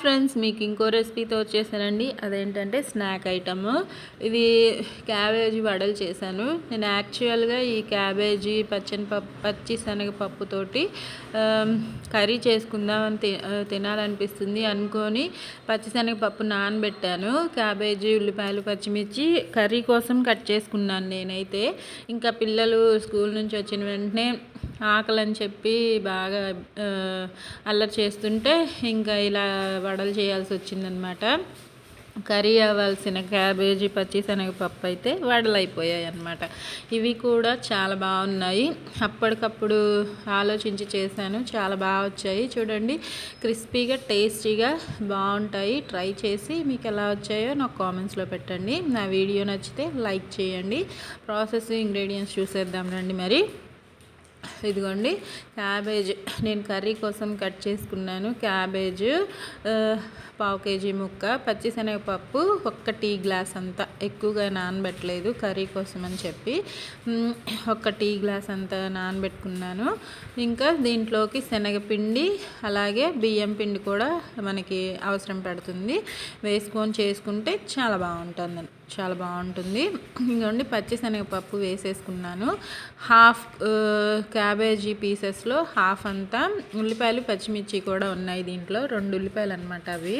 Friends మీకు ఇంకో రెసిపీతో వచ్చేసానండి అదేంటంటే స్నాక్ ఐటమ్ ఇది క్యాబేజీ వడలు చేశాను. నేను యాక్చువల్గా ఈ క్యాబేజీ పచ్చని పప్పు పచ్చి శనగపప్పుతోటి కర్రీ చేసుకుందామని తినాలనిపిస్తుంది అనుకొని పచ్చిశనగపప్పు నానబెట్టాను. క్యాబేజీ ఉల్లిపాయలు పచ్చిమిర్చి కర్రీ కోసం కట్ చేసుకున్నాను నేనైతే. ఇంకా పిల్లలు స్కూల్ నుంచి వచ్చిన వెంటనే ఆకలి అని చెప్పి బాగా అల్లరి చేస్తుంటే ఇంకా ఇలా వడలు చేయాల్సి వచ్చిందనమాట. కర్రీ అవ్వాల్సిన క్యాబేజీ పచ్చిశనగపప్పు అయితే వడలు అయిపోయాయి అనమాట ఇవి కూడా చాలా బాగున్నాయి. అప్పటికప్పుడు ఆలోచించి చేశాను. చాలా బాగా వచ్చాయి. చూడండి క్రిస్పీగా టేస్టీగా బాగుంటాయి. ట్రై చేసి మీకు ఎలా వచ్చాయో నాకు కామెంట్స్లో పెట్టండి. నా వీడియో నచ్చితే లైక్ చేయండి. ప్రాసెస్ ఇంగ్రీడియంట్స్ చూసేద్దాం రండి మరి. ఇదిగోండి క్యాబేజ్. నేను కర్రీ కోసం కట్ చేసుకున్నాను. క్యాబేజ్ పావు కేజీ ముక్క పచ్చిశనగపప్పు ఒక్క టీ గ్లాస్ అంతా. ఎక్కువగా నానబెట్టలేదు కర్రీ కోసం అని చెప్పి. ఒక్క టీ గ్లాస్ అంతా నానబెట్టుకున్నాను. ఇంకా దీంట్లోకి శనగపిండి అలాగే బియ్యం పిండి కూడా మనకి అవసరం పడుతుంది. వేసుకొని చేసుకుంటే చాలా బాగుంటుంది. చాలా బాగుంటుంది. ఇంకోండి పచ్చిశనగపప్పు వేసేసుకున్నాను. హాఫ్ క్యాబేజీ పీసెస్లో హాఫ్ అంతా ఉల్లిపాయలు పచ్చిమిర్చి కూడా ఉన్నాయి దీంట్లో. రెండు ఉల్లిపాయలు అనమాట అవి.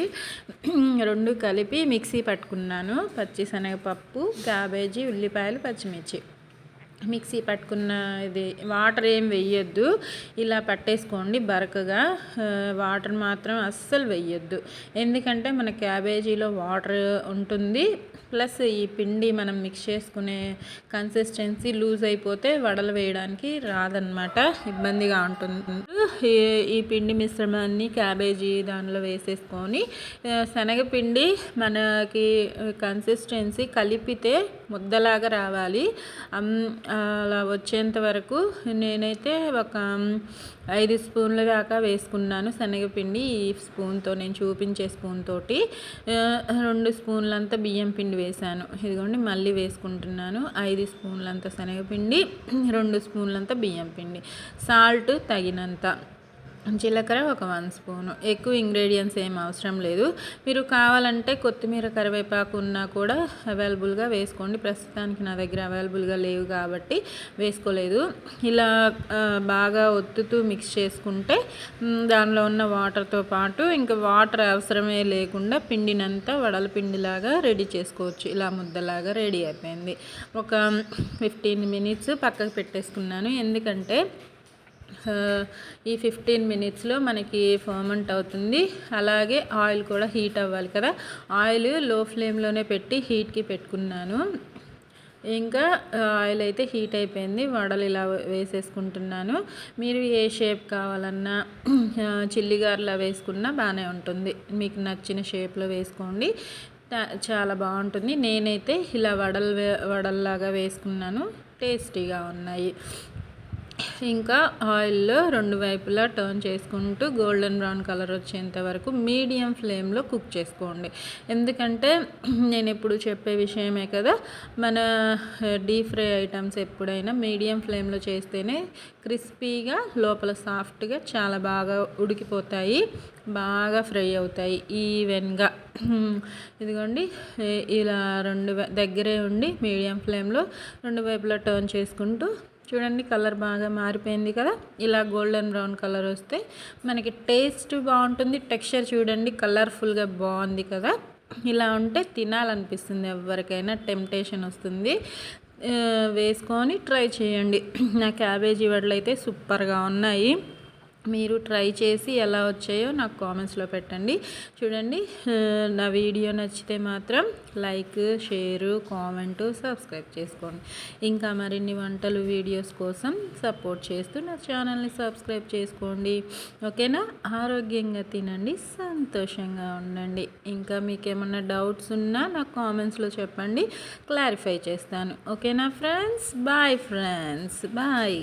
రెండు కలిపి మిక్సీ పట్టుకున్నాను. పచ్చిశనగపప్పు క్యాబేజీ ఉల్లిపాయలు పచ్చిమిర్చి. మిక్సీ పట్టుకున్న ఇది వాటర్ ఏం వెయ్యొద్దు. ఇలా పట్టేసుకోండి బరకగా. వాటర్ మాత్రం అస్సలు వెయ్యొద్దు. ఎందుకంటే మన క్యాబేజీలో వాటర్ ఉంటుంది. ప్లస్ ఈ పిండి మనం మిక్స్ చేసుకునే కన్సిస్టెన్సీ లూజ్ అయిపోతే వడలు వేయడానికి రాదనమాట ఇబ్బందిగా ఉంటుంది. ఈ పిండి మిశ్రమాన్ని క్యాబేజీ దానిలో వేసేసుకొని శనగపిండి మనకి కన్సిస్టెన్సీ కలిపితే ముద్దలాగా రావాలి. అలా వచ్చేంత వరకు నేనైతే ఒక ఐదు స్పూన్ల దాకా వేసుకున్నాను. శనగపిండి ఈ స్పూన్తో నేను చూపించే స్పూన్ తోటి రెండు స్పూన్లంత బియ్యం పిండి వేసాను ఇదిగోండి మళ్ళీ వేసుకుంటున్నాను. ఐదు స్పూన్లంత శనగపిండి రెండు స్పూన్లంత బియ్యం పిండి. సాల్ట్ తగినంత. జీలకర్ర ఒక వన్ స్పూను. ఎక్కువ ఇంగ్రీడియంట్స్ ఏం అవసరం లేదు. మీరు కావాలంటే కొత్తిమీర కరివేపాకు ఉన్నా కూడా అవైలబుల్గా వేసుకోండి. ప్రస్తుతానికి నా దగ్గర అవైలబుల్గా లేవు కాబట్టి వేసుకోలేదు. ఇలా బాగా ఒత్తుతూ మిక్స్ చేసుకుంటే దానిలో ఉన్న వాటర్తో పాటు ఇంకా వాటర్ అవసరమే లేకుండా పిండినంతా వడల పిండిలాగా రెడీ చేసుకోవచ్చు. ఇలా ముద్దలాగా రెడీ అయిపోయింది. ఒక ఫిఫ్టీన్ మినిట్స్ పక్కకు పెట్టేసుకున్నాను. ఎందుకంటే ఈ ఫిఫ్టీన్ మినిట్స్లో మనకి ఫర్మెంట్ అవుతుంది. అలాగే ఆయిల్ కూడా హీట్ అవ్వాలి కదా. ఆయిల్లో ఫ్లేమ్లోనే పెట్టి హీట్కి పెట్టుకున్నాను. ఇంకా ఆయిల్ అయితే హీట్ అయిపోయింది. వడలు ఇలా వేసేసుకుంటున్నాను. మీరు ఏ షేప్ కావాలన్నా చిల్లిగారులా వేసుకున్నా బాగానే ఉంటుంది. మీకు నచ్చిన షేప్లో వేసుకోండి. చాలా బాగుంటుంది. నేనైతే ఇలా వడలు వడల్లాగా వేసుకున్నాను. టేస్టీగా ఉన్నాయి. ఇంకా ఆయిల్లో రెండు వైపులా టర్న్ చేసుకుంటూ గోల్డెన్ బ్రౌన్ కలర్ వచ్చేంత వరకు మీడియం ఫ్లేమ్లో కుక్ చేసుకోండి. ఎందుకంటే నేను ఎప్పుడు చెప్పే విషయమే కదా మన డీప్ ఫ్రై ఐటమ్స్ ఎప్పుడైనా మీడియం ఫ్లేమ్లో చేస్తేనే క్రిస్పీగా లోపల సాఫ్ట్గా చాలా బాగా ఉడికిపోతాయి బాగా ఫ్రై అవుతాయి ఈవెన్గా. ఇదిగోండి ఇలా రెండు దగ్గరే ఉండి మీడియం ఫ్లేమ్లో రెండు వైపులా టర్న్ చేసుకుంటూ చూడండి కలర్ బాగా మారిపోయింది కదా. ఇలా గోల్డెన్ బ్రౌన్ కలర్ వస్తే మనకి టేస్ట్ బాగుంటుంది. టెక్స్చర్ చూడండి కలర్ఫుల్గా బాగుంది కదా. ఇలా ఉంటే తినాలనిపిస్తుంది ఎవరికైనా టెంప్టేషన్ వస్తుంది. వేసుకొని ట్రై చేయండి. నా క్యాబేజీ వడలు అయితే సూపర్గా ఉన్నాయి. మీరు ట్రై చేసి ఎలా వచ్చాయో నాకు కామెంట్స్లో పెట్టండి. చూడండి నా వీడియో నచ్చితే మాత్రం లైక్ షేరు కామెంటు సబ్స్క్రైబ్ చేసుకోండి. ఇంకా మరిన్ని వంటలు వీడియోస్ కోసం సపోర్ట్ చేస్తూ నా ఛానల్ని సబ్స్క్రైబ్ చేసుకోండి. ఓకేనా? ఆరోగ్యంగా తినండి సంతోషంగా ఉండండి. ఇంకా మీకు ఏమన్నా డౌట్స్ ఉన్నా నాకు కామెంట్స్లో చెప్పండి. క్లారిఫై చేస్తాను. ఓకేనా ఫ్రెండ్స్? Bye friends. బాయ్.